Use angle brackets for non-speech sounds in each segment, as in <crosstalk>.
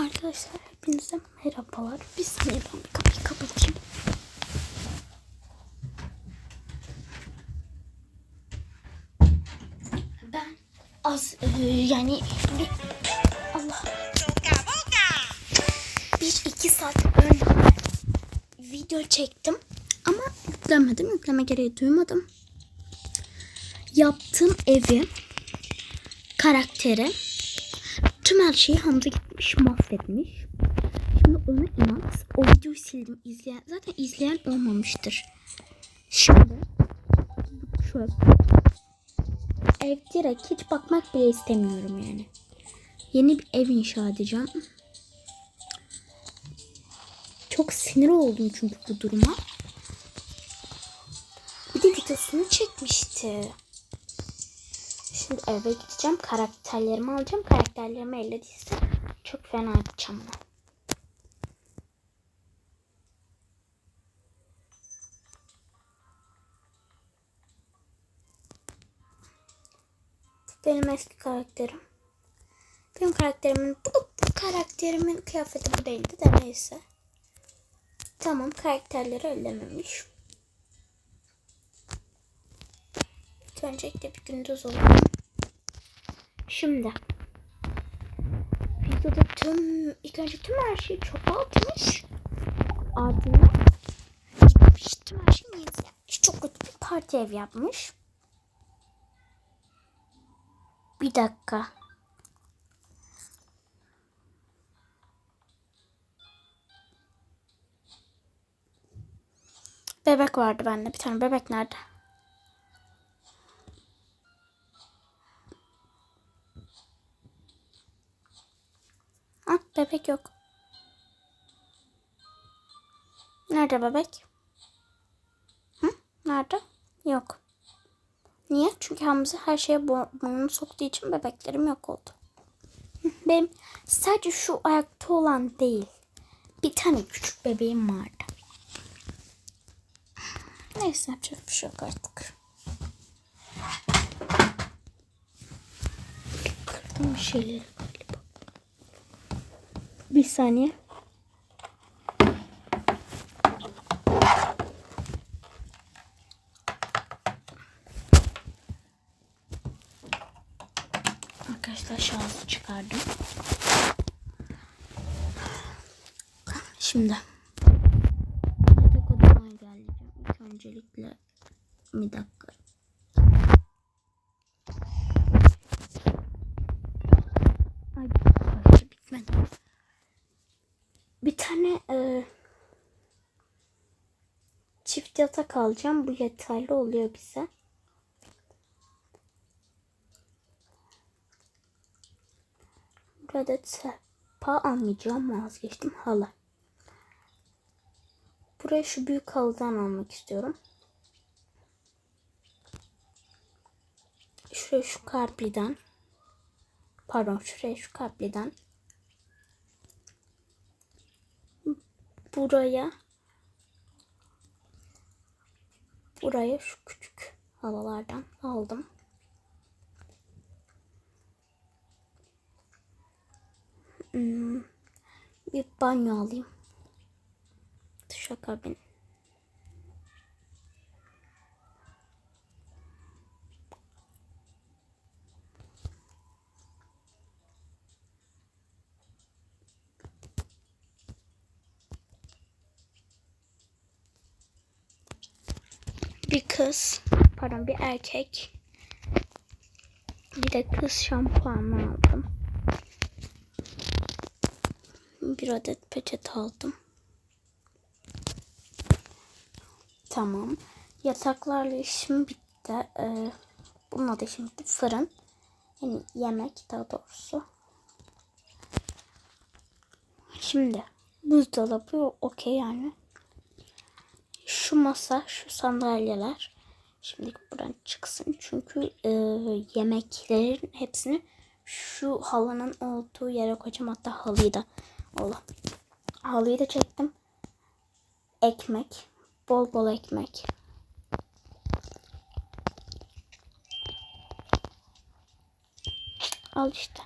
Arkadaşlar hepinize merhabalar. Bir saniye ben bir kapıyı kapatayım. Ben az e, yani bir, Allah bir iki saat önce video çektim ama yüklemedim. Yükleme gereği duymadım. Yaptığım evi karakteri tüm her şeyi Hamza gitmiş mahvetmiş. Şimdi ona inan o videoyu sildim izleyen zaten izleyen olmamıştır. Şimdi çöp. Ev direkt hiç bakmak bile istemiyorum yani. Yeni bir ev inşa edeceğim. Çok sinir oldum çünkü bu duruma. Bir de videosunu çekmişti. Şimdi eve gideceğim. Karakterlerimi alacağım. Karakterlerimi ellediyse çok fena yapacağım ben. Benim eski karakterim. Benim karakterimin bu, bu karakterimin kıyafeti bu değildi de neyse. Tamam karakterleri ellememiş. Öncelikle bir gündüz olur. Şimdi videoda tüm ilk önce tüm her şeyi çöpe atmış. Ardından tüm her şeyi yapmış. Çok kötü bir parti ev yapmış. Bir dakika. Bebek vardı bende. Bir tane bebek nerede? Bebek yok. Nerede bebek? Hı? Nerede? Yok. Niye? Çünkü Hamza her şeye burnunu soktuğu için bebeklerim yok oldu. Benim sadece şu ayakta olan değil. Bir tane küçük bebeğim vardı. Neyse yapacak bir şey yok artık. Kırdım bir şeyleri. Bir saniye. Arkadaşlar şansı çıkardım. Şimdi yatak odama ilerleyeceğim. İlk öncelikle bir dakika. Ay bitmedi. Tane e, çift yatak alacağım. Bu yeterli oluyor bize. Burada sehpa almayacağım. Vazgeçtim. Halı. Buraya şu büyük halıdan almak istiyorum. Şuraya şu karpliden. Pardon şuraya şu karpliden. Buraya buraya şu küçük halılardan aldım. Hmm, bir banyo alayım. Duşakabin. Bir kız, pardon bir erkek. Bir de kız şampuanı aldım. Bir adet peçete aldım. Tamam. Yataklarla işim bitti. Ee, bununla da işim. Fırın. Yani yemek daha doğrusu. Şimdi buzdolabı okey yani. Şu masa, şu sandalyeler. Şimdi buradan çıksın. Çünkü e, yemeklerin hepsini şu halının olduğu yere koyacağım. Hatta halıyı da Ola. Halıyı da çektim. Ekmek. Bol bol ekmek. Al işte.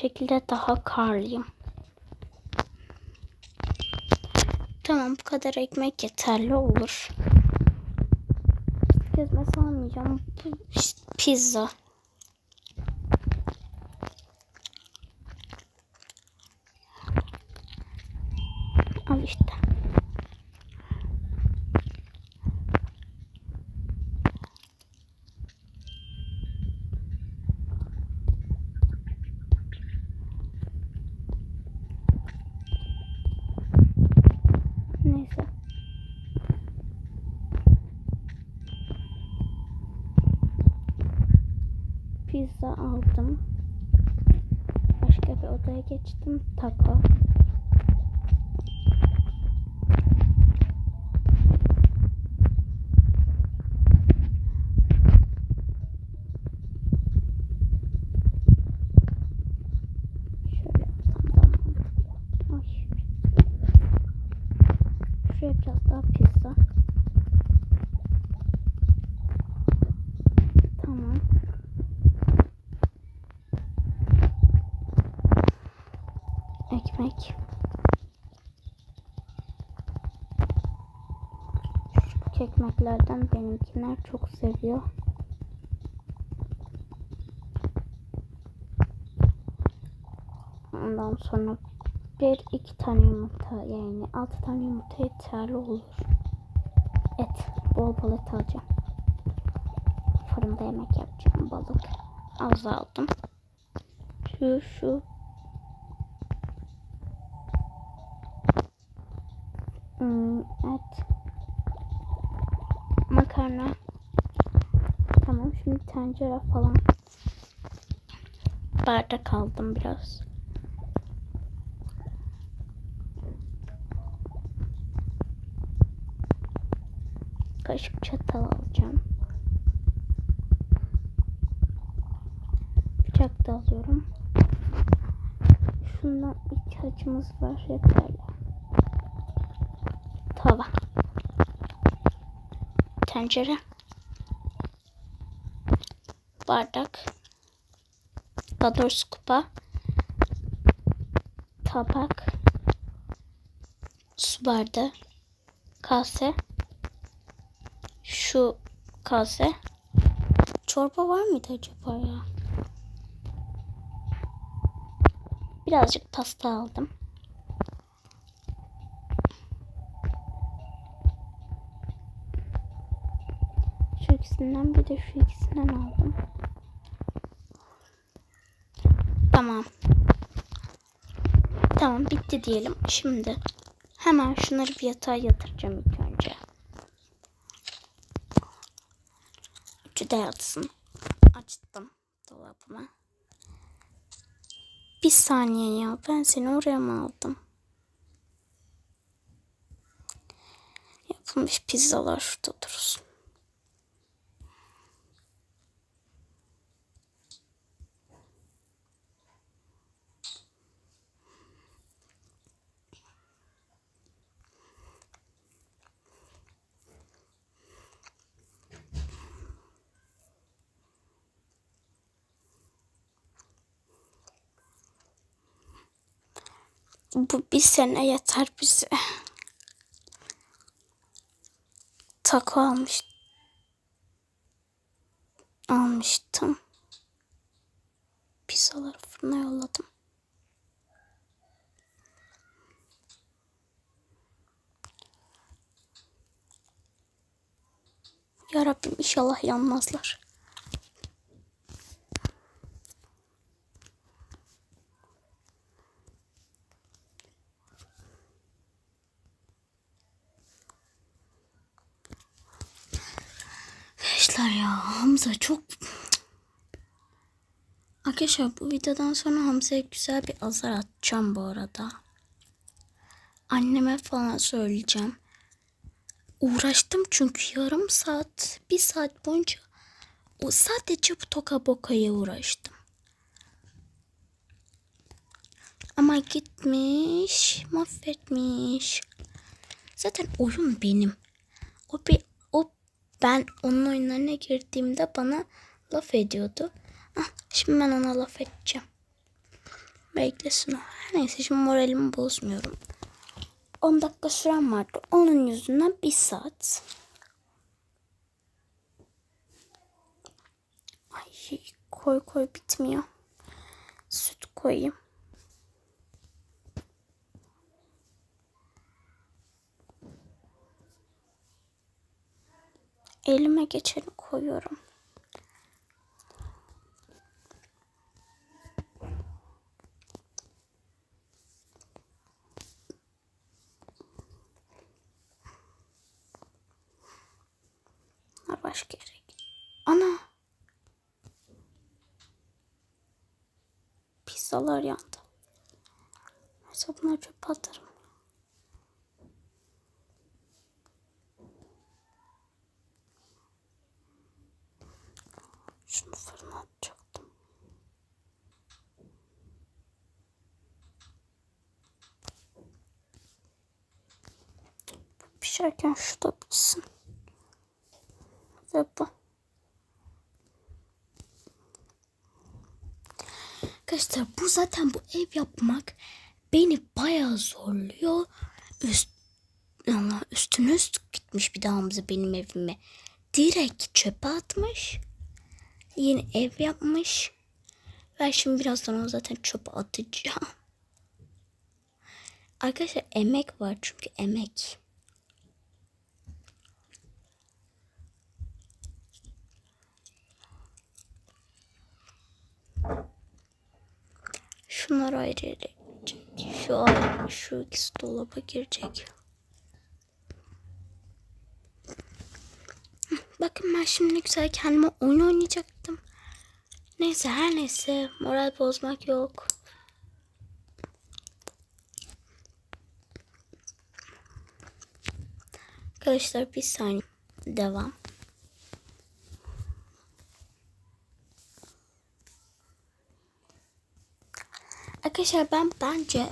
Şekilde daha karlıyım. Tamam bu kadar ekmek yeterli olur. Gezmesi almayacağım. Pizza. Al işte. Neyse. Pizza aldım. Başka bir odaya geçtim. Taco. Şöyle yapsam tamam. Ay. Şuraya biraz daha pizza. Tamam. Ekmek. Şu ekmeklerden benimkiler çok seviyor. Ondan sonra bir iki tane yumurta yani altı tane yumurta yeterli olur. Et. Bol bol et alacağım. Fırında yemek yapacağım. Balık. Az aldım. Şu şu. Hmm, et. Makarna. Tamam şimdi tencere falan. Bardak aldım biraz. Kaşık çatal alacağım. Bıçak da alıyorum. Şundan ihtiyacımız var yeterli. Tencere. Bardak. Daha kupa. Tabak. Su bardağı. Kase şu kase. Çorba var mıydı acaba ya? Birazcık pasta aldım. Şu ikisinden bir de şu ikisinden aldım. Tamam. Tamam bitti diyelim. Şimdi hemen şunları bir yatağa yatıracağım ilk önce. Üçü de yatsın. Açtım dolabımı. Bir saniye ya. Ben seni oraya mı aldım? Yapılmış pizzalar şurada dursun. Bu bir sene yeter bize. Taco almış. Almıştım. Pizzaları fırına yolladım. Ya Rabbim inşallah yanmazlar. Arkadaşlar ya Hamza çok... Arkadaşlar bu videodan sonra Hamza'ya güzel bir azar atacağım bu arada. Anneme falan söyleyeceğim. Uğraştım çünkü yarım saat, bir saat boyunca o sadece bu toka bokaya uğraştım. Ama gitmiş, mahvetmiş. Zaten oyun benim. O bir ben onun oyunlarına girdiğimde bana laf ediyordu. Ah, şimdi ben ona laf edeceğim. Beklesin o. Neyse şimdi moralimi bozmuyorum. 10 dakika süren vardı. Onun yüzünden 1 saat. Ay koy koy bitmiyor. Süt koyayım. Elime geçeni koyuyorum. Başka yere. Ana. Pizzalar yandı. Neyse bunları çöpe atarım. Şunu fırına atacaktım. Pişerken şu da pişsin. Ve bu. Arkadaşlar bu zaten bu ev yapmak beni bayağı zorluyor. Üst, üstüne üst gitmiş bir Hamza benim evime. Direkt çöpe atmış. Yeni ev yapmış. Ben şimdi birazdan onu zaten çöpe atacağım. <laughs> Arkadaşlar emek var çünkü emek. Şunlar ayrı. Şu şu ikisi dolaba girecek. Hı, Bakın ben şimdi güzel kendime oyun oynayacaktım. Neyse her neyse moral bozmak yok. Arkadaşlar bir saniye devam. Arkadaşlar ben bence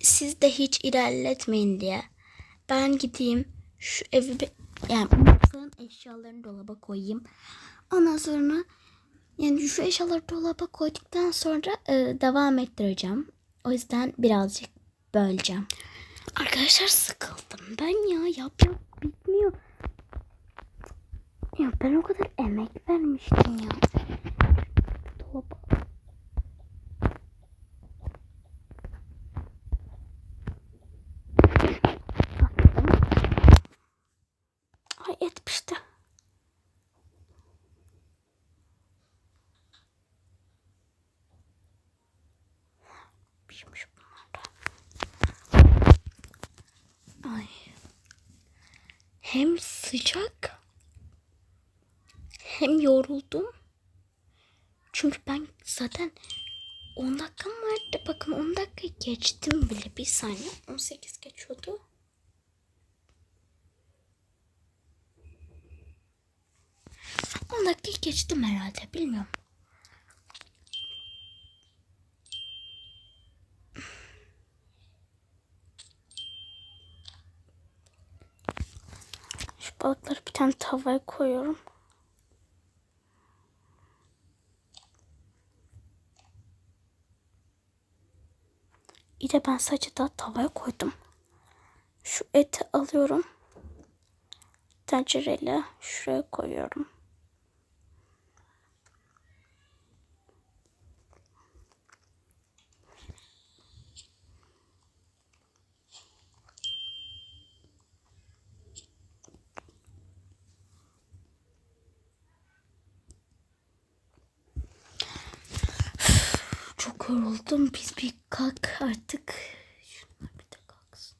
siz de hiç ilerletmeyin diye. Ben gideyim şu evi yani mutfağın eşyalarını dolaba koyayım. Ondan sonra yani şu eşyaları dolaba koyduktan sonra e, devam ettireceğim. O yüzden birazcık böleceğim. Arkadaşlar sıkıldım ben ya. Yap yap bitmiyor. Ya ben o kadar emek vermiştim ya. Dolaba Ay et pişti. Pişmiş bunlar da. Ay. Hem sıcak hem yoruldum. Çünkü ben zaten 10 dakikam vardı. Bakın 10 dakika geçtim bile. Bir saniye. 18 geçiyordu. On dakika geçtim herhalde bilmiyorum. Şu balıkları bir tane tavaya koyuyorum. İyi de ben sadece daha tavaya koydum. Şu eti alıyorum. Tencereyle şuraya koyuyorum. Çok yoruldum. Biz bir kalk artık. Şunlar bir de kalksın.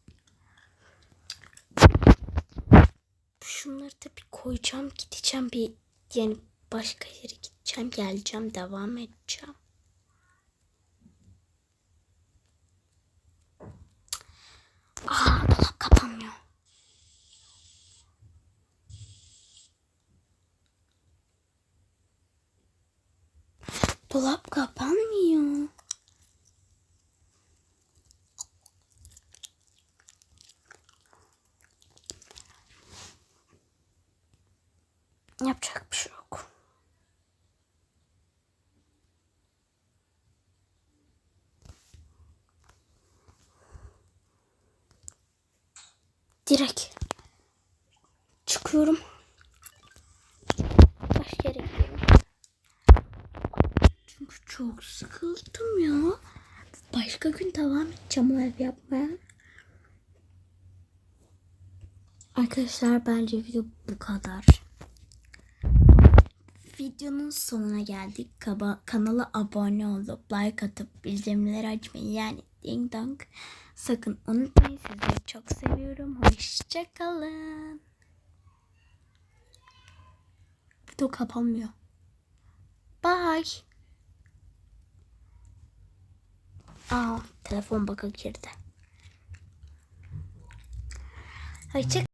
Şunları da bir koyacağım. Gideceğim bir yani başka yere gideceğim. Geleceğim. Devam edeceğim. Yapacak bir şey yok. Direkt çıkıyorum. Başka yere. Çünkü çok sıkıldım ya. Başka gün devam edeceğim o ev yapmaya. Arkadaşlar bence video bu kadar. Videonun sonuna geldik. Kaba, kanala abone olup like atıp bildirimleri açmayı yani ding dong sakın unutmayın. Sizleri çok seviyorum. Hoşçakalın. Video kapanmıyor. Bye. Aa, telefon baka girdi. Hoşça